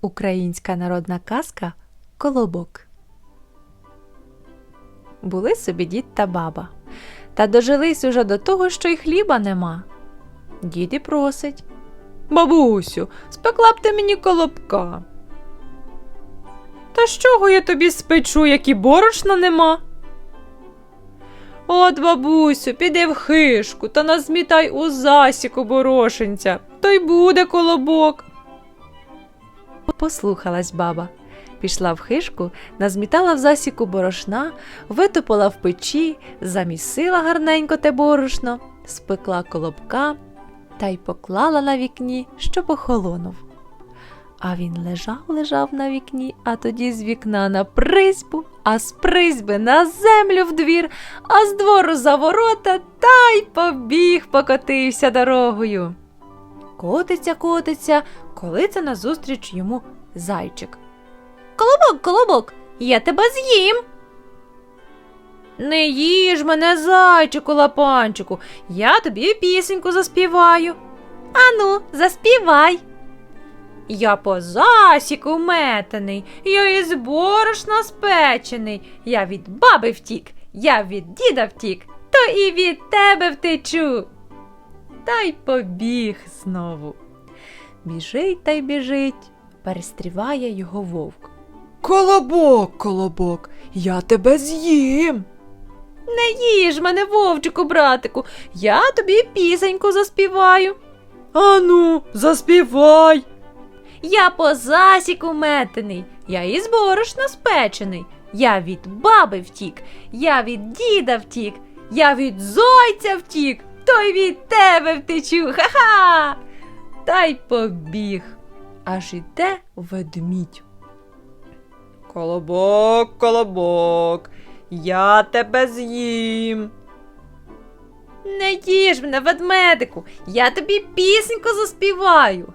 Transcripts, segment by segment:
Українська народна казка Колобок. Були собі дід та баба, та дожились уже до того, що й хліба нема. Дід і просить Бабусю, спекла б ти мені колобка. Та з чого я тобі спечу, як і борошна нема? От, бабусю, піди в хишку та назмітай у засіку борошенця, то й буде колобок. Послухалась баба. Пішла в хишку, назмітала в засіку борошна, витопила в печі, замісила гарненько те борошно, спекла колобка та й поклала на вікні, щоб охолонув. А він лежав, лежав на вікні, а тоді з вікна на призьбу, а з призьби на землю в двір, а з двору за ворота та й побіг, покотився дорогою. Котиться, котиться, коли це назустріч йому зайчик. Колобок, колобок, я тебе з'їм. Не їж мене, зайчику лапанчику, я тобі пісеньку заспіваю. Ану, заспівай. Я по засіку метений, я із борошна спечений, я від баби втік, я від діда втік, то і від тебе втечу. Та й побіг знову. Біжить та й біжить, перестріває його вовк. Колобок, колобок, я тебе з'їм. Не їж мене, вовчику, братику, я тобі пісеньку заспіваю. Ану, заспівай. Я по засіку метений, я із борошна спечений. Я від баби втік, я від діда втік, я від зойця втік, то й від тебе втечу. Ха-ха. Та й побіг. Аж іде ведмідь. Колобок, колобок, я тебе з'їм. Не їж мене, ведмедику, я тобі пісеньку заспіваю.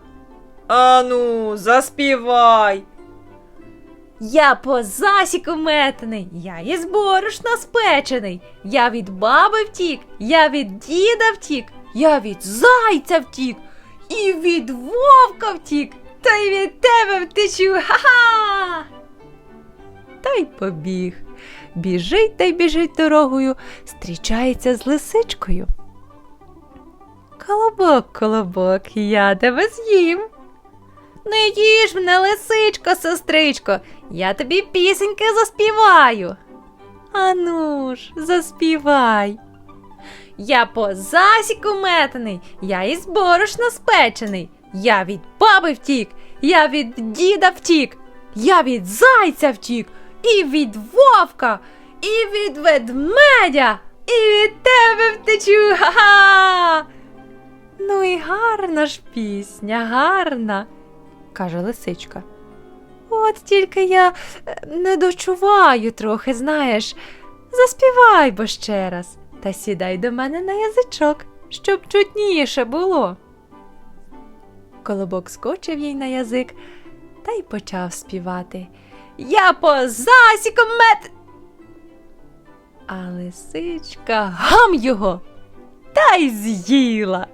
Ану, заспівай. Я по засіку метений, я із борошна спечений, я від баби втік, я від діда втік, я від зайця втік, і від вовка втік, та й від тебе втечу. Ха-ха. Та й побіг. Біжить та й біжить дорогою, зустрічається з лисичкою. Колобок, колобок, я тебе з'їм. Не їж мене, лисичко, сестричко, я тобі пісеньки заспіваю. Ану ж, заспівай. Я по засіку метений, я із борошна спечений, я від баби втік, я від діда втік, я від зайця втік, і від вовка, і від ведмедя, і від тебе втечу. Ха-ха! Ну і гарна ж пісня, гарна каже лисичка. От тільки я е, не дочуваю трохи, знаєш. Заспівай бо ще раз та сідай до мене на язичок, щоб чутніше було. Колобок скочив їй на язик та й почав співати. Я по засіку мет. А лисичка гам його та й з'їла.